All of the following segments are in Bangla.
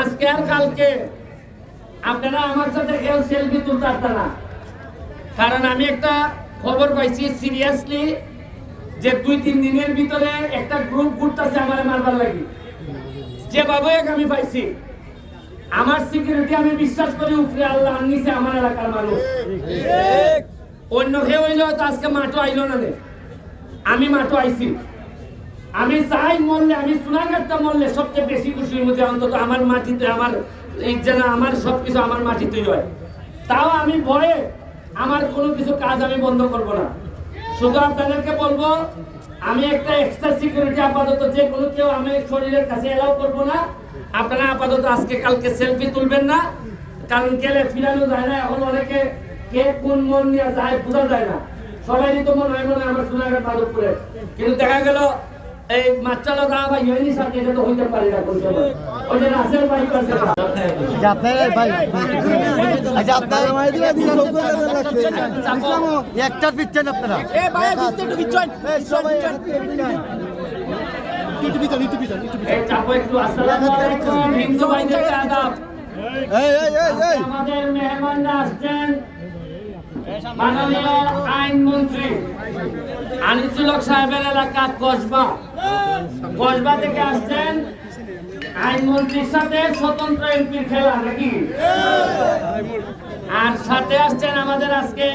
আজকে আর কালকে আপনারা আমার সাথে কেউ সেলফি তুলতে পারতেন না। কারণ আমি একটা খবর পাইছি সিরিয়াসলি যে দুই তিন দিনের ভিতরে একটা গ্রুপ ঘুরতেছে আমার মারবার লাগি। যেভাবে আমি পাইছি। আমার সিকিউরিটি আমি বিশ্বাস করি উপরে আল্লাহ নিচে আমার এলাকার মানুষ। অন্য কেউ হইলে হয়তো আজকে মাঠও আইলো না। আমি মাঠও আইছি। আমি চাই মরলে, আমি সোনাঘাটটা মরলে সবচেয়ে বেশি খুশি হইব যে অন্তত আমার মাটিতে, আমার এই যেন আমার সব কিছু আমার মাটিতেই হয়। তাও আমি ভয়ে আমার কোনো কিছু কাজ আমি বন্ধ করব না। শুধু আপনাদেরকে বলব, আমি একটা এক্সট্রা সিকিউরিটি আপাতত যে কোনো কেউ আমি শরীরের কাছে এলাও করব না। আপনারা আপাতত আজকে কালকে সেলফি তুলবেন না। কারণ গেলে ফিরানো যায় না, এখন অনেকে কে কোন মন নিয়ে যায় বোঝা যায় না। সবাই তো মনে হয় মনে আমার সোনাঘাট মাধবপুরে কিন্তু দেখা গেল এই মাচ্চালো গা বা ইয়েনি সাথে এটা তো হইতে পারে না যে রাসেল ভাই করছে না। আচ্ছা আপনার ভাই আচ্ছা আপনার একটা পিচ্ছেন আপনারা। এই চাপো একটু আসসালামু আলাইকুম হিন্দু ভাইদেরকে আদাব। আমাদের মেহমানরা আসছেন। মাননীয় আইনমন্ত্রী আনিসুল হক সাহেবের এলাকা কসবা। কসবা থেকে আসছেন আইনমন্ত্রীর সাথে স্বতন্ত্র এমপির খেলা, নাকি? আর সাথে আসছেন আমাদের আজকে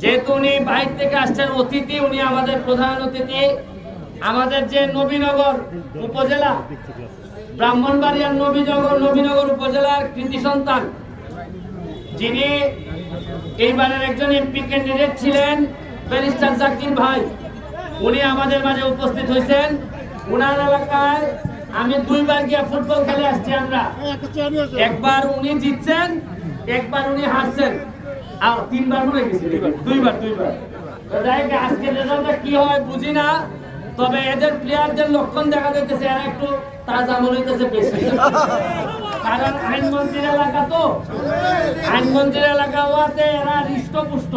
যেহেতু উনি বাইরে থেকে আসছেন অতিথি, উনি আমাদের প্রধান অতিথি। আমাদের যে নবীনগর উপজেলা, ব্রাহ্মণবাড়িয়ার নবীনগর নবীনগর উপজেলার কৃতি সন্তান, যিনি এইবারের একজন এমপি ক্যান্ডিডেট ছিলেন, ব্যারিস্টার জাকির ভাই। উনি আমাদের মাঝে উপস্থিত হয়েছেন। উনার এলাকায় আমি দুইবার গিয়ে ফুটবল খেলে আসছি আমরা। একবার উনি জিতছেন একবার উনি হারছেন। আর তিনবার মনে গেছে দুইবার দুইবার তো যাই হোক, আজকের রেজাল্টটা কি হয় বুঝি না তবে এদের প্লেয়ারদের লক্ষণ দেখা যাইতেছে এরা একটু তাজা মনে হইতেছে বেশি। কারণ আইনমন্ত্রীর এলাকা তো। আইনমন্ত্রীর এলাকা হওয়াতে এরা হৃষ্টপুষ্ট।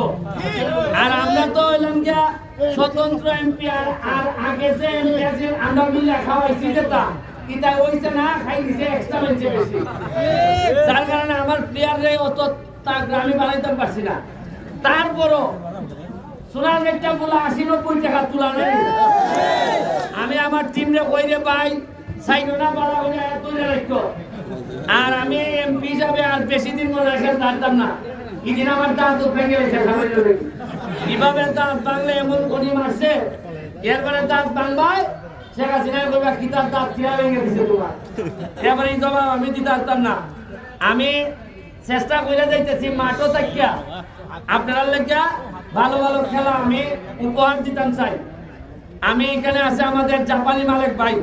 আর আমরা তো গিয়া স্বতন্ত্র এমপি, আর আর আগে যে এমপি আমরা মিলে হইছে না খাই দিছে এক্সট্রা বেশি। যার কারণে আমার প্লেয়ারে অত তা গ্রামে বানাইতে পারছি না। তারপরও সোনার গেটটা বলে আশি নব্বই টাকা তুলা নেই। আমি আমার টিমরে কইরে পাই সাইডোনা বালা তুলে রাখো। আর আমি এমপি হিসাবে আর বেশি দিন মনে রেখে জানতাম না। এদিন আমার দাঁত ভেঙে গেছে কীভাবে দাঁত ভাঙলে এমন গনি মারছে? এরপরে দাঁত ভাঙবায়, শেখ হাসিনা করবে কি তার দাঁত ভেঙে দিছে তোমার? এই জবাব আমি দিতে পারতাম না। আমি চেষ্টা করে যাইতেছি, মাঠও থাকিয়া আপনারা লেগা ভালো ভালো খেলা আমি উপহার দিতাম চাই। আমি এখানে আছে আমাদের জাপানি মালিক ভাই।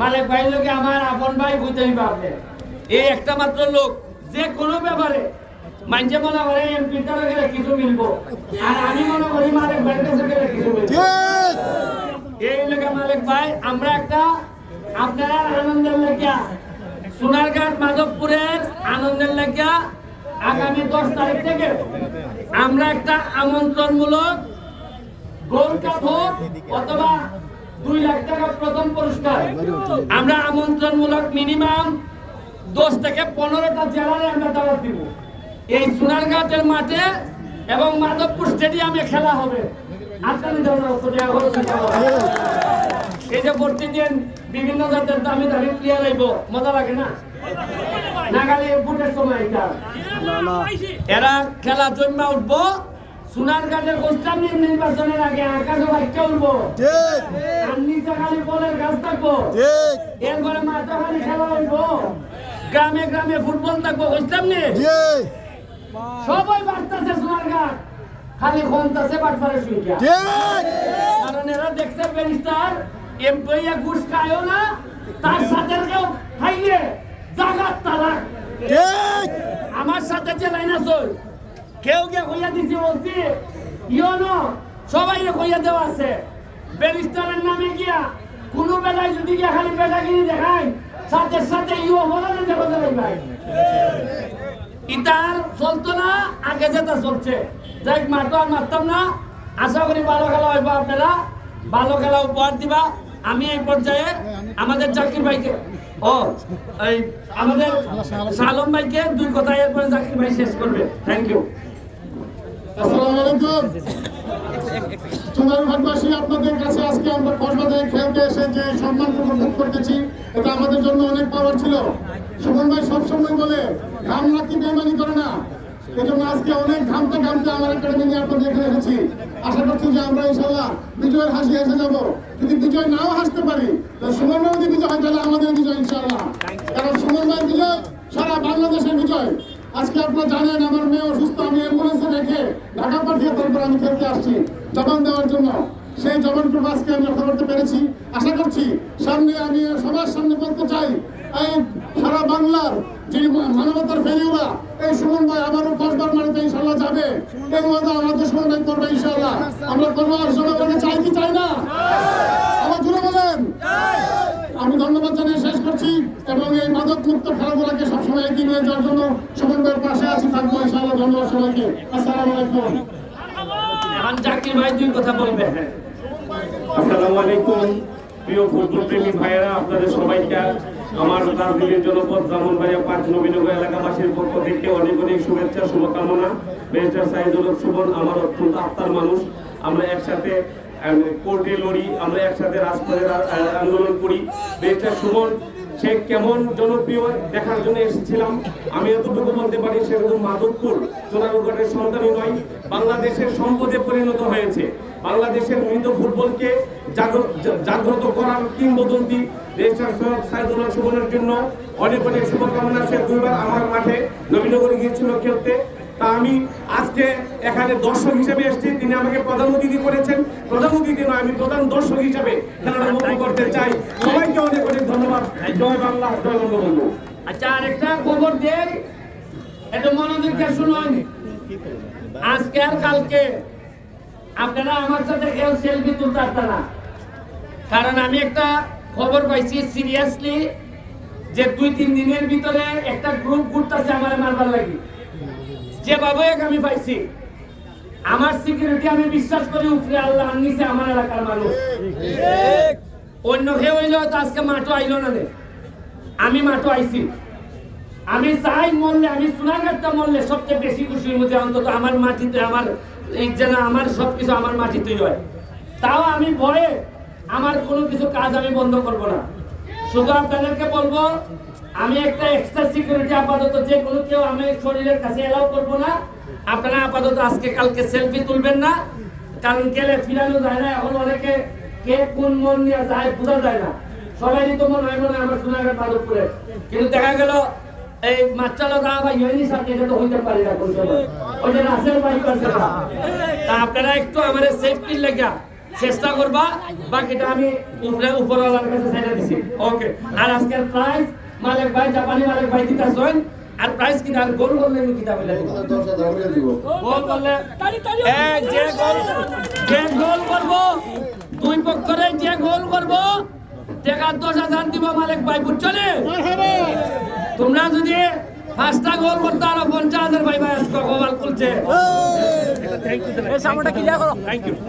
মালিক ভাই লোকে আমার আপন ভাই বুঝতে হইবে আপনি এই একটা মাত্র লোক যে কোনো ব্যাপারে। মানছে মনে করে এমপির দ্বারা গেলে কিছু মিলবো। আর আমি মনে করি মালিক ভাইয়ের কাছে গেলে কিছু মিলবো। এই লোকে মালিক ভাই আমরা একটা আপনারা আনন্দের লেগিয়া সোনারঘাট মাধবপুরের আনন্দের লেগিয়া আগামী দশ তারিখ থেকে আমরা একটা আমন্ত্রণমূলক গোল্ড কাপ হোক অথবা দুই লাখ টাকা প্রথম পুরস্কার। আমরা আমন্ত্রণমূলক মিনিমাম দশ থেকে পনেরোটা জেলায় আমরা দাওয়াত দিব। এই সোনারঘাটের মাঠে এবং মাধবপুর স্টেডিয়ামে খেলা হবে। এই যে প্রতিদিন বিভিন্ন জাতের দামি দামি প্লেয়ার আইব। মজা লাগে না? নাগালে বুটের সময় এটা। এরা খেলা জন্মা উঠবো। সোনার গাছের গোস্তাম নির্বাচনের আগে আকাশে বাচ্চা উঠবো। আর নিচে খালি বলের গাছ থাকব। এরপরে মাথা খালি খেলা হইবো। গ্রামে গ্রামে ফুটবল থাকব বুঝতাম নি? সবাই বাড়তেছে সোনার গাছ খালি খনতাছে বাটপারে শুইয়া কারণ এরা দেখছে ব্যারিস্টার এমপিয়া ঘুষ খায়ও না তার সাথে কেউ খাইলে জাগাত তালাক। আমার সাথে যে লাইন আছে কেউ কে কইয়া দিছে বলছি ইয়নো সবাই কইয়া দেওয়া আছে। ব্যারিস্টারের নামে গিয়া কোনো বেলায় যদি গিয়া খালি বেটাগিরি দেখায় সাথে সাথে বলা না দেখো ভাই। ইতার চলতো না আগে যেটা চলছে। যাই মারতো আর মারতাম না। আশা করি ভালো খেলা হইব আপনারা। ভালো খেলা উপহার দিবা। আমি এই পর্যায়ে আমাদের জাকির ভাইকে ও এই আমাদের সালম ভাইকে দুই কথা এরপরে জাকির ভাই শেষ করবে। থ্যাংক ইউ আসসালামু আলাইকুম। সম্মান করতেছি। এটা আমাদের জন্য অনেক পাওয়ার ছিল। সুমন ভাই সবসময় বলে, ঘাম নাকি বেমানি করে না। এই জন্য আজকে অনেক ঘামতে ঘামতে আমার আপনাদের এখানে এসেছি। আশা করছি যে আমরা ইনশাল্লাহ বিজয়ের হাসি যদি বিজয় নাও হাসতে পারি সুমন ভাই যদি বিজয় তাহলে আমাদের বিজয় ইনশাল্লাহ কারণ সুমন ভাই বিজয়, সারা বাংলাদেশের বিজয়। আজকে আপনারা জানেন, আমার মেয়ে অসুস্থ, আমি অ্যাম্বুলেন্সে রেখে ঢাকা পাঠিয়ে তারপর আমি খেলতে আসছি। জবান দেওয়ার জন্য। সেই জবানটুকু আজকে আমি রক্ষা করতে পেরেছি। আশা করছি সামনে আমি সবার সামনে বলতে চাই, এই সারা বাংলার যে মানবতার ফেরিওরা এই সুমন ভাই আবারও কসবার মারিতে ইনশাল্লাহ যাবে। এই মতো আমাদের সুমন ভাই করবে ইনশাল্লাহ আমরা করব আর জনগণকে চাই কি চাই না? আমার জুড়ে বলেন। আমি ধন্যবাদ জানিয়ে শেষ করছি এবং এই মাদক মুক্ত খেলাধুলাকে সবসময় এগিয়ে নিয়ে যাওয়ার জন্য সুমনদের পাশে আছি থাকব ইনশাআল্লাহ। ধন্যবাদ সবাইকে। আসসালামু আলাইকুম। জাকির ভাই দুই কথা বলবে। আসসালামু আলাইকুম। প্রিয় ফুটবল প্রেমী ভাইয়েরা, আপনাদের সবাইকে আমার রাজনীতির জনপদ ব্রাহ্মণবাড়িয়া পাঁচ নবীনগর এলাকাবাসীর পক্ষ থেকে অনেক অনেক শুভেচ্ছা, শুভকামনা। ব্যারিস্টার সাইদুল সুমন, আমার অত্যন্ত আত্মার মানুষ। আমরা একসাথে কোর্টে লড়ি, আমরা একসাথে রাজপথে আন্দোলন করি। ব্যারিস্টার সুমন, সে কেমন জনপ্রিয় দেখার জন্য এসেছিলাম? আমি এতটুকু বলতে পারি, সে মাধবপুর চোরারঘাটের সন্তানই নয়, বাংলাদেশের সম্পদে পরিণত হয়েছে। বাংলাদেশের মৃত ফুটবলকে জাগ্রত করার কিংবদন্তি রেজিস্টার সৈয়দ সাইদুল্লাহ সুমনের জন্য অনেক অনেক শুভকামনা। সে দুইবার আমার মাঠে নবীনগরে গিয়েছিল খেলতে। তা আমি আজকে এখানে দর্শক হিসেবে এসেছি। তিনি আমাকে প্রধান অতিথি করেছেন। প্রধান অতিথি নয়, আমি প্রধান দর্শক হিসেবে খেলাটা মুক্ত করতে চাই। সবাইকে অনেক অনেক ধন্যবাদ। জয় বাংলা, জয় বঙ্গবন্ধু। আচ্ছা আরেকটা খবর দেই। একটু মনোযোগ দিয়ে শুনুন। আজকে আর কালকে আপনারা আমার সাথে কেউ সেলফি তুলতে পারতেন না। কারণ আমি একটা খবর পাইছি সিরিয়াসলি যে দুই তিন দিনের ভিতরে একটা গ্রুপ ঘুরতেছে আমার মারবার লাগি। যেভাবে আমি পাইছি, আমার সিকিউরিটি আমি বিশ্বাস করি উপরে আল্লাহ নিচে আমার এলাকার মানুষ। অন্য কেউ হইলে হয়তো আজকে মাঠও আইলো না রে। আমি মাঠও আইছি। আমি চাই মরলে, আমি সোনাঘাটটা মরলে সবচেয়ে বেশি খুশি হইব যে অন্তত আমার মাটিতে আমার যেন আমার সব কিছু আমার মাটিতেই হয়। তাও আমি ভয়ে আমার কোনো কিছু কাজ আমি বন্ধ করব না। শুধু আপনাদেরকে বলব, আমি একটা এক্সট্রা সিকিউরিটি আপাতত যে কোনো কেউ আমি শরীরের কাছে এলাও করব না। আপনারা আপাতত আজকে কালকে সেলফি তুলবেন না। কারণ গেলে ফিরানো যায় না, এখন অনেকে কে কোন মন নিয়ে যায় বোঝা যায় না। সবারই তো মনে হয় মনে আমার সোনাঘাট মাধবপুরে। কিন্তু দেখা গেল এই মাচালো দা ইউনি সাথে এটা হইতে পারে না ওই যে নাসের ভাই করছে তা আপনারা একটু আমাদের সেফটির লেগা চেষ্টা করবা, বাকিটা আমি উপরে, উপরওয়ালার কাছে ছেড়ে দিছি। ওকে আর আজকের প্রাইস মালিক ভাই, জাপানি মালিক ভাই দিতা জয়েন? আর প্রাইস কি আর গোল করলে আমি বলে দিব? গোল করলে যে গোল যে গোল করব, দুই পক্ষরে যে গোল করব টাকা দশ হাজার দিব মালিক ভাই, বুঝছ নে? তোমরা যদি পাঁচটা গোল করতে আরও পঞ্চাশ হাজার ভাই ভাই আজকে গোল খুলছে। Thank you